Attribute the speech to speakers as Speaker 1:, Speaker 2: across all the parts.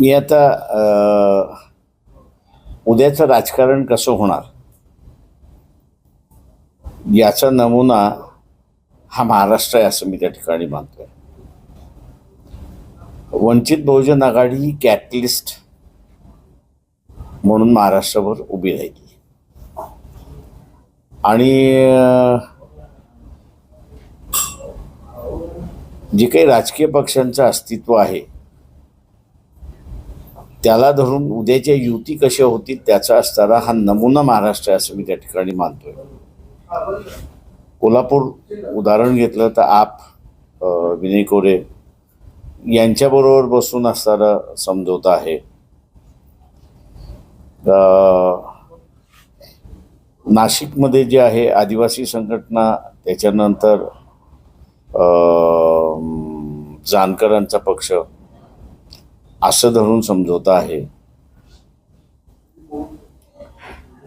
Speaker 1: मी आता उद्याचं राजकारण कसं होणार? याचा नमुना हा महाराष्ट्र आहे असं मी त्या ठिकाणी मानतोय. वंचित बहुजन आघाडी ही कॅटलिस्ट म्हणून महाराष्ट्रभर उभी राहिली. आणि जे काही राजकीय पक्षांचं अस्तित्व आहे त्याला धरून उद्याच्या युती कशा होतील त्याचा असणारा हा नमुना महाराष्ट्र आहे असं मी त्या ठिकाणी मानतोय. कोल्हापूर उदाहरण घेतलं तर आप विनय कोरे यांच्याबरोबर बसून असणारा समझोता आहे. नाशिकमध्ये जे आहे आदिवासी संघटना त्याच्यानंतर जानकरांचा पक्ष असं धरून समजवता आहे.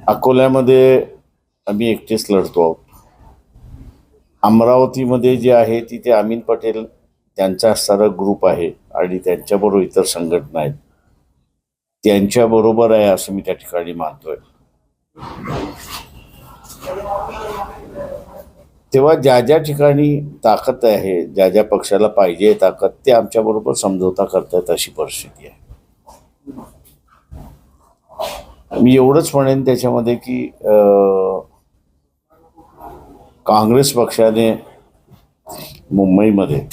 Speaker 1: अकोल्यामध्ये आम्ही एकटेच लढतो आहोत. अमरावतीमध्ये जे आहे तिथे अमीन पटेल त्यांचा असणारा ग्रुप आहे आणि त्यांच्याबरोबर इतर संघटना आहेत. त्यांच्याबरोबर आहे असं मी त्या ठिकाणी मानतोय. तेव्हा ज्या ज्या ठिकाणी ताकद आहे ज्या ज्या पक्षाला पाहिजे ताकद ते आमच्याबरोबर समजवता करतायत अशी परिस्थिती आहे. मी एवढंच म्हणेन त्याच्यामध्ये की काँग्रेस पक्षाने मुंबईमध्ये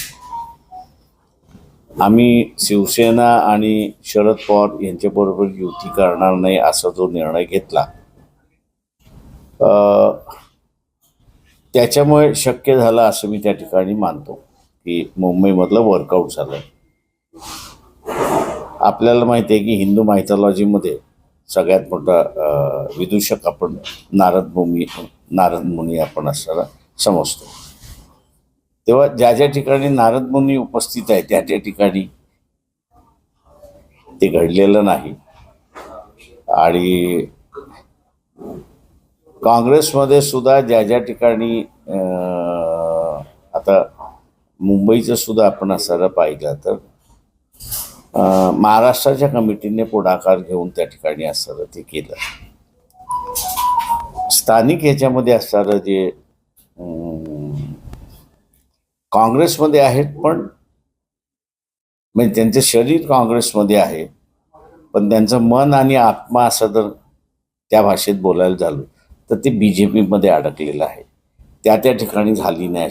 Speaker 1: आम्ही शिवसेना आणि शरद पवार यांच्याबरोबर युती करणार नाही असा जो निर्णय घेतला त्याच्यामुळे शक्य झालं असं मी त्या ठिकाणी मानतो की मुंबईमधलं वर्कआउट झालं. आपल्याला माहिती आहे की हिंदू मायथॉलॉजीमध्ये सगळ्यात मोठा विदूषक आपण नारद भूमी नारद मुनी आपण असताना समजतो. तेव्हा ज्या ज्या ठिकाणी नारद मुनी उपस्थित आहे त्या त्या ठिकाणी ते घडलेलं नाही. आणि काँग्रेसमध्ये सुद्धा ज्या ज्या ठिकाणी आता मुंबईचं सुद्धा आपण असायला पाहिलं तर महाराष्ट्राच्या कमिटीने पुढाकार घेऊन त्या ठिकाणी असणारं ते केलं. स्थानिक ह्याच्यामध्ये असणारं जे काँग्रेसमध्ये आहेत पण म्हणजे त्यांचं शरीर काँग्रेसमध्ये आहे पण त्यांचं मन आणि आत्मा असं जर त्या भाषेत बोलायला झालं तर ते बी जे पीमध्ये अडकलेलं आहे. त्या त्या ठिकाणी झाली नाही.